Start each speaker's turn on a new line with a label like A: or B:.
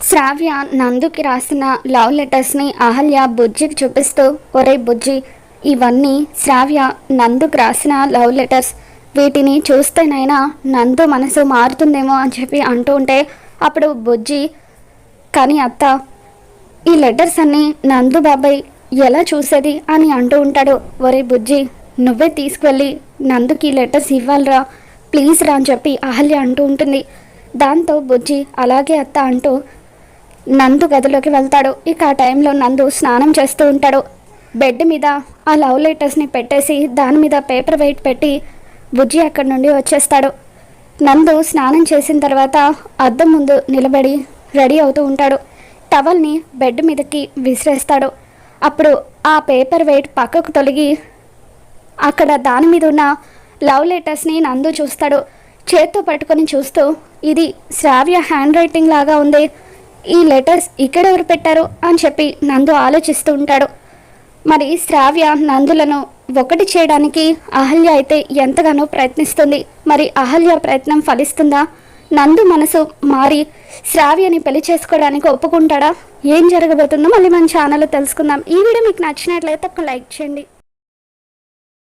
A: శ్రావ్య నందుకి రాసిన లవ్ లెటర్స్ని అహల్య బుజ్జికి చూపిస్తూ ఒరే బుజ్జి ఇవన్నీ శ్రావ్య నందుకు రాసిన లవ్ లెటర్స్. వీటిని చూస్తేనైనా నందు మనసు మారుతుందేమో అని చెప్పి అంటూ ఉంటే అప్పుడు బుజ్జి కానీ అత్త ఈ లెటర్స్ అన్నీ నందు బాబాయ్ ఎలా చూసేది? అని అంటూ ఉంటాడు. ఒరే బుజ్జి నువ్వే తీసుకువెళ్ళి నందుకి లెటర్స్ ఇవ్వాలిరా. ప్లీజ్ రా అని చెప్పి అహల్య అంటూ ఉంటుంది. దాంతో బుజ్జి అలాగే అత్త అంటూ నందు గదిలోకి వెళ్తాడు. ఇక ఆ టైంలో నందు స్నానం చేస్తూ ఉంటాడు. బెడ్ మీద ఆ లవ్ లెటర్స్ని పెట్టేసి దాని మీద పేపర్ వెయిట్ పెట్టి బుజ్జి అక్కడి నుండి వచ్చేస్తాడు. నందు స్నానం చేసిన తర్వాత అద్దం ముందు నిలబడి రెడీ అవుతూ ఉంటాడు. టవల్ని బెడ్ మీదకి విసిరేస్తాడు. అప్పుడు ఆ పేపర్ వెయిట్ పక్కకు తొలగి అక్కడ దాని మీద ఉన్న లవ్ లెటర్స్ని నందు చూస్తాడు. చేత్తో పట్టుకొని చూస్తూ ఇది శ్రావ్య హ్యాండ్ రైటింగ్ లాగా ఉంది. ఈ లెటర్స్ ఇక్కడ ఎవరు పెట్టారు అని చెప్పి నందు ఆలోచిస్తూ ఉంటాడు. మరి శ్రావ్య నందులను ఒకటి చేయడానికి అహల్య అయితే ఎంతగానో ప్రయత్నిస్తుంది. మరి అహల్య ప్రయత్నం ఫలిస్తుందా? నందు మనసు మారి శ్రావ్యని పెళ్ళి చేసుకోవడానికి ఒప్పుకుంటాడా? ఏం జరగబోతుందో మళ్ళీ మన ఛానల్లో తెలుసుకుందాం. ఈ వీడియో మీకు నచ్చినట్లయితే ఒక లైక్ చేయండి.